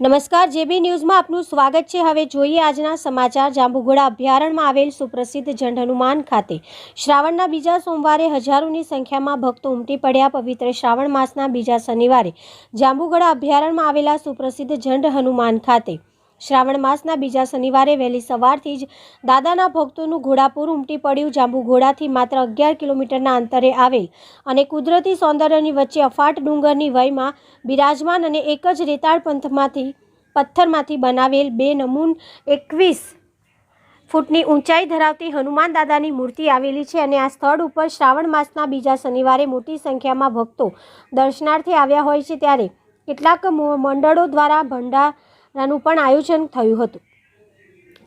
નમસ્કાર, જેબી ન્યૂઝમાં આપનું સ્વાગત છે. હવે જોઈએ આજના સમાચાર. જાંબુઘોડા અભયારણ્યમાં આવેલ સુપ્રસિદ્ધ ઝંડ હનુમાન ખાતે શ્રાવણના બીજા સોમવારે હજારોની સંખ્યામાં ભક્તો ઉમટી પડ્યા. પવિત્ર શ્રાવણ માસના બીજા શનિવારે જાંબુઘોડા અભયારણ્યમાં આવેલા સુપ્રસિદ્ધ ઝંડ હનુમાન ખાતે શ્રાવણ માસના બીજા શનિવારે વહેલી સવારથી જ દાદાના ભક્તોનું ઘોડાપુર ઉમટી પડ્યું. જાંબુ ઘોડાથી માત્ર અગિયાર કિલોમીટરના અંતરે આવેલ અને કુદરતી સૌંદર્યની વચ્ચે અફાટ ડુંગરની વયમાં બિરાજમાન અને એક જ રેતાળ પંથમાંથી, પથ્થરમાંથી બનાવેલ બે નમૂન એકવીસ ફૂટની ઊંચાઈ ધરાવતી હનુમાન દાદાની મૂર્તિ આવેલી છે અને આ સ્થળ ઉપર શ્રાવણ માસના બીજા શનિવારે મોટી સંખ્યામાં ભક્તો દર્શનાર્થે આવ્યા હોય છે. ત્યારે કેટલાક મંડળો દ્વારા ભંડારાનું પણ આયોજન થયું હતું.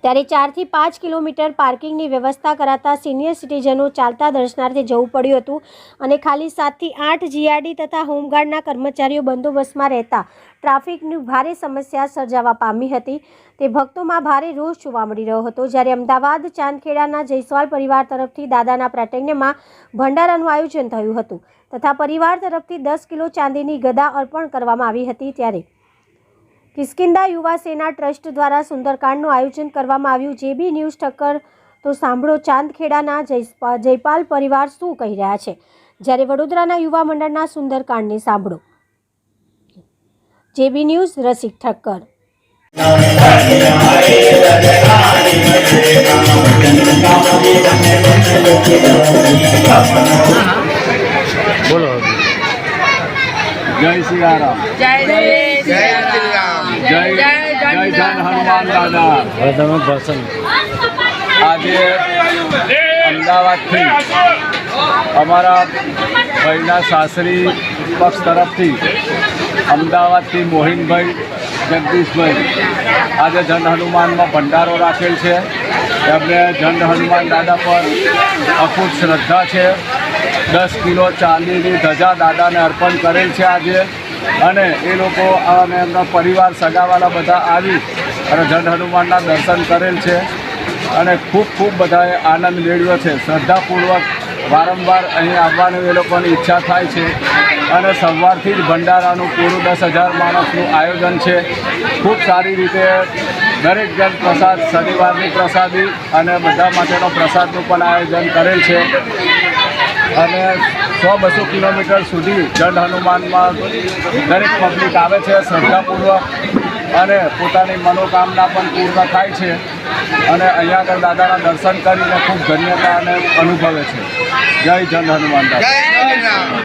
ત્યારે ચારથી પાંચ કિલોમીટર પાર્કિંગની વ્યવસ્થા કરાતા સિનિયર સિટીઝનો ચાલતા દર્શનાર્થે જવું પડ્યું હતું અને ખાલી સાતથી આઠ જીઆરડી તથા હોમગાર્ડના કર્મચારીઓ બંદોબસ્તમાં રહેતા ટ્રાફિકની ભારે સમસ્યા સર્જાવા પામી હતી. તે ભક્તોમાં ભારે રોષ જોવા મળી રહ્યો હતો. જ્યારે અમદાવાદ, ચાંદખેડાના જયસ્વાલ પરિવાર તરફથી દાદાના પ્રાટેન્યમાં ભંડારાનું આયોજન થયું હતું તથા પરિવાર તરફથી દસ કિલો ચાંદીની ગદા અર્પણ કરવામાં આવી હતી ત્યારે કિસ્કિંદા યુવા સેના ટ્રસ્ટ દ્વારા સુંદરકાંડનું આયોજન કરવામાં આવ્યું. જે બી ન્યૂઝ ટક્કર તો સાંભળો ચાંદખેડાના જયપાલ પરિવાર શું કહી રહ્યા છે? જ્યારે વડોદરાના યુવા મંડળના સુંદરકાંડને સાંભળો. JB news Rasik Thakkar. બોલો. જય શ્રી રામ જય જય જન હનુમાન દાદા. ભાષણ આજે અમદાવાદથી અમારા ભાઈના સાસરી પક્ષ તરફથી અમદાવાદથી મોહિનભાઈ જગદીશભાઈ આજે જન હનુમાનમાં ભંડારો રાખેલ છે. એમને જન હનુમાન દાદા પર અખૂટ શ્રદ્ધા છે. દસ કિલો ચાંદીની ધજા દાદાને અર્પણ કરેલ છે આજે. અને એ લોકો અને એમના પરિવાર સગાવાલા બધા આવી અને જન હનુમાનના દર્શન કરેલ છે. અને ખૂબ ખૂબ બધાએ આનંદ મેળવ્યો છે. શ્રદ્ધાપૂર્વક વારંવાર અહીં આવવાની એ લોકોની ઈચ્છા થાય છે. અને સવારથી જ ભંડારાનું પૂરું દસ હજાર માણસનું આયોજન છે. ખૂબ સારી રીતે દરેક જણ પ્રસાદ, શનિવારની પ્રસાદી અને બધા માટેનો પ્રસાદનું પણ આયોજન કરેલ છે. અને સો બસો કિલોમીટર સુધી જન હનુમાનમાં દરેક પબ્લિક આવે છે, શ્રદ્ધાપૂર્વક, અને પોતાની મનોકામના પણ પૂર્ણ થાય છે. અને અહીંયા આગળ દાદાના દર્શન કરીને ખૂબ ધન્યતા અને અનુભવે છે. જય જન હનુમાન દાદા.